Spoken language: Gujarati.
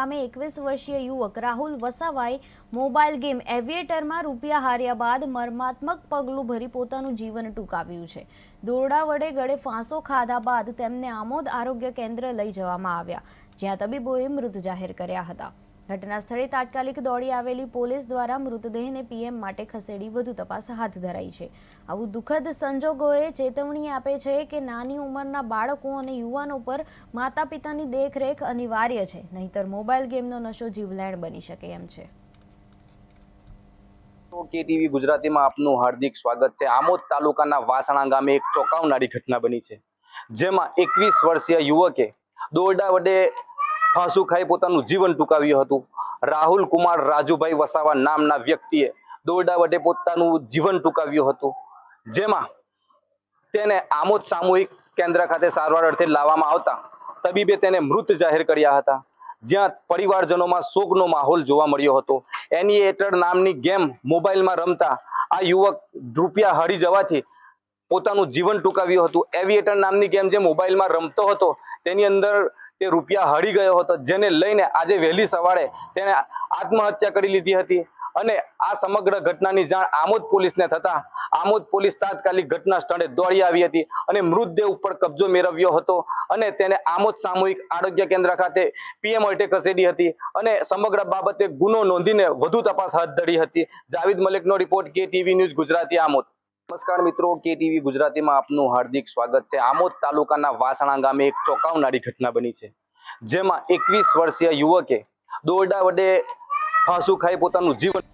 ગામે એકવીસ વર્ષીય યુવક રાહુલ વસાવાએ મોબાઈલ ગેમ એવિએટરમાં રૂપિયા હાર્યા બાદ મર્માત્મક પગલું ભરી પોતાનું જીવન ટૂંકાવ્યું છે. દોરડા વડે ગળે ફાંસો ખાધા બાદ તેમને આમોદ આરોગ્ય કેન્દ્ર લઈ જવામાં આવ્યા, જ્યાં તબીબોએ મૃત જાહેર કર્યા હતા. ઘટના સ્થળે તાત્કાલિક દોડી આવેલી પોલીસ દ્વારા મૃતદેહને પીએમ માટે ખસેડી વધુ તપાસ હાથ ધરાઈ છે. આવું દુઃખદ સંજોગોએ ચેતવણી આપે છે કે નાની ઉંમરના બાળકો અને યુવાનો પર માતા પિતાની દેખરેખ અનિવાર્ય છે. નહીતર મોબાઈલ ગેમનો નશો જીવલેણ બની શકે એમ છે. કેટીવી ગુજરાતીમાં આપનું હાર્દિક સ્વાગત છે. આમોદ તાલુકાના વાસણા ગામે એક ચોંકાવનારી ઘટના બની છે. જેમાં એકવીસ વર્ષીય યુવકે દોરડા વડે ફાંસુ ખાઈ પોતાનું જીવન ટૂંકાવ્યું હતું. રાહુલ કુમાર રાજુભાઈ વસાવા નામના વ્યક્તિએ દોરડા વડે પોતાનું જીવન ટૂંકાવ્યું હતું. જેમાં તેને આમોદ સામૂહિક કેન્દ્ર ખાતે સારવાર અર્થે લાવવામાં આવતા તબીબે તેને મૃત જાહેર કર્યા હતા. જ્યાં પરિવારજનોમાં શોકનો માહોલ જોવા મળ્યો હતો. એની એટર નામની ગેમ મોબાઈલમાં રમતા આ યુવક રૂપિયા હરી જવાથી પોતાનું જીવન ટૂંકાવ્યું હતું. એવિએટર નામની ગેમ જે મોબાઈલમાં રમતો હતો, તેની અંદર તે રૂપિયા હરી ગયો હતો, જેને લઈને આજે વહેલી સવારે તેને આત્મહત્યા કરી લીધી હતી. અને આ સમગ્ર ઘટનાની જાણ આમોદ પોલીસને થતા આમોદ પોલીસ તાત્કાલિક ઘટના સ્થળે દોડી આવી હતી અને મૃતદેહ ઉપર કબજો મેળવ્યો હતો અને તેને આમોદ સામૂહિક આરોગ્ય કેન્દ્ર ખાતે પીએમ અર્થે ખસેડી હતી અને સમગ્ર બાબતે ગુનો નોંધીને વધુ તપાસ હાથ ધરી હતી. જાવેદ મલિકનો રિપોર્ટ કે ટીવી ન્યૂઝ ગુજરાતી આમોદ. નમસ્કાર મિત્રો કે ટીવી ગુજરાતીમાં આપનું હાર્દિક સ્વાગત છે. આમોદ તાલુકાના વાસણા ગામે એક ચોંકાવનારી ઘટના બની છે, જેમાં એકવીસ વર્ષીય યુવકે દોરડા વડે ફાંસુ ખાઈ પોતાનું જીવન